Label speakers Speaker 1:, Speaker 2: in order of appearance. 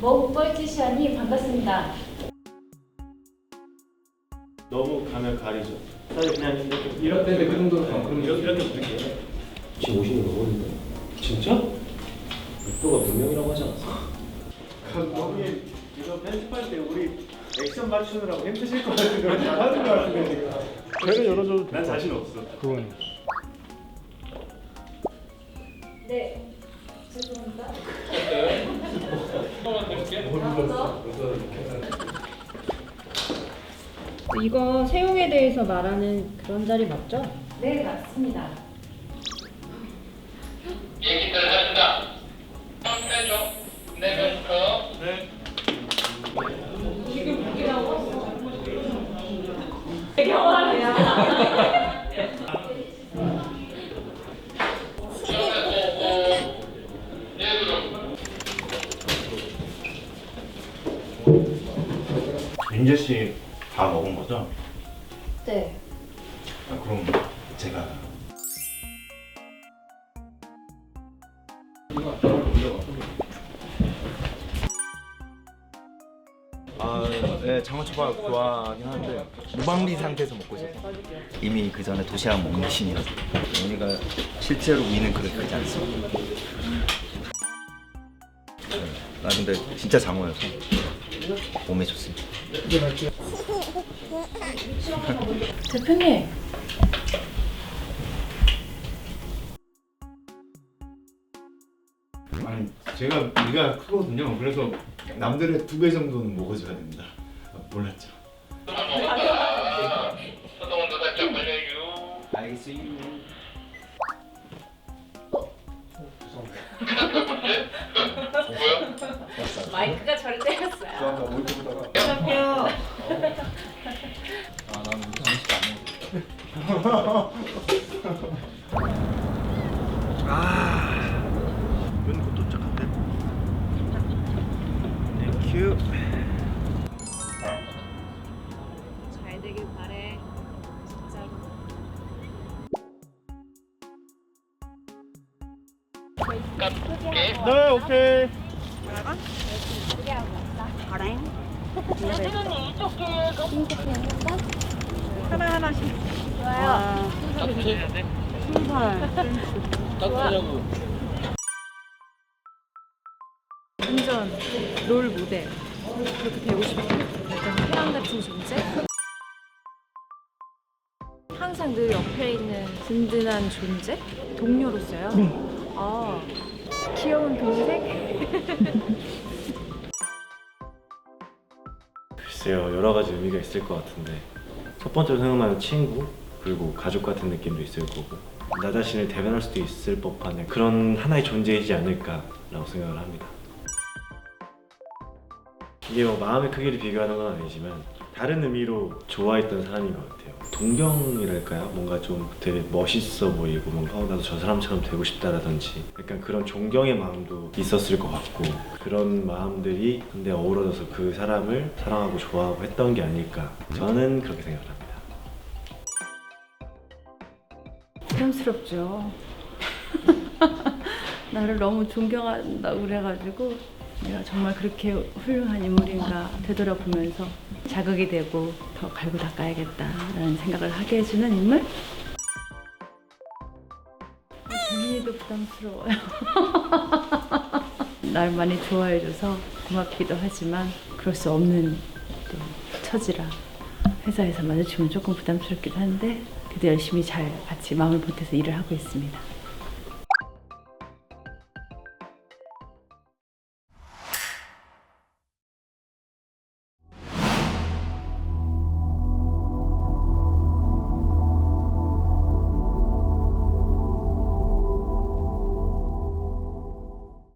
Speaker 1: 뭐 뻘짓이하니 반갑습니다.
Speaker 2: 너무 가면 가리죠.
Speaker 3: 사실 그냥 이렇게 이럴 때그 정도로 그럼
Speaker 2: 이렇게 이렇게 부를게요.
Speaker 4: 지금 50명 넘었는데
Speaker 2: 진짜?
Speaker 4: 목표가 100명이라고 하지 않았어?
Speaker 2: 거기 이거 편집할 때 우리 액션 맞추느라고 힘드실 것 같은데 왜 잘하는 것 같은데 지금.
Speaker 3: 배를 열어줘도
Speaker 2: 난 자신 없어.
Speaker 3: 그건
Speaker 1: 네. 죄송합니다.
Speaker 5: 이거 세용에 대해서 말하는 그런 자리 맞죠?
Speaker 1: 네, 맞습니다.
Speaker 6: 얘기들 하신다. 빼줘. 내면부터.
Speaker 2: 네.
Speaker 7: 민재 씨 다 먹은 거죠?
Speaker 1: 네.
Speaker 7: 아, 그럼 제가
Speaker 8: 아, 네, 장어초밥 좋아하긴 하는데 무방비 상태에서 먹고 있어요. 이미 그 전에 도시락 먹는 신이라서 우리가 실제로 위는 그렇게 크지 않습니다. 네, 아 근데 진짜 장어여서 몸에 좋습니다.
Speaker 5: 대표님
Speaker 7: 아니 제가 위가 크거든요. 그래서 남들의 두 배 정도는 먹어줘야 됩니다. 아, 몰랐죠.
Speaker 6: 걸려요.
Speaker 8: 알겠어요.
Speaker 1: 마이크가 저를 때렸어요.
Speaker 8: 이건 것도 짝한데. 땡큐.
Speaker 1: 잘 되길 바래. 진짜로.
Speaker 2: 네, 오케이.
Speaker 5: 완전 롤 모델 그렇게 되고. 약간 태양 같은 존재. 항상 늘 옆에 있는 든든한 존재? 동료로서요. 아 귀여운 동생?
Speaker 2: 글쎄요, 여러 가지 의미가 있을 것 같은데 첫 번째로 생각나는 친구 그리고 가족 같은 느낌도 있을 거고 나 자신을 대변할 수도 있을 법한 그런 하나의 존재이지 않을까라고 생각을 합니다. 이게 뭐 마음의 크기를 비교하는 건 아니지만 다른 의미로 좋아했던 사람인 것 같아요. 동경이랄까요? 뭔가 좀 되게 멋있어 보이고 뭔가 어, 나도 저 사람처럼 되고 싶다라든지 약간 그런 존경의 마음도 있었을 것 같고 그런 마음들이 근데 어우러져서 그 사람을 사랑하고 좋아하고 했던 게 아닐까 저는 그렇게 생각을 합니다.
Speaker 5: 부담스럽죠. 나를 너무 존경한다고 그래가지고 내가 정말 그렇게 훌륭한 인물인가 되돌아보면서 자극이 되고 더 갈고 닦아야겠다라는 생각을 하게 해주는 인물? 재민이도 부담스러워요. 날 많이 좋아해줘서 고맙기도 하지만 그럴 수 없는 또 처지라 회사에서 마주치면 조금 부담스럽기도 한데 그래도 열심히 잘 같이 마음을 보태서 일을 하고 있습니다.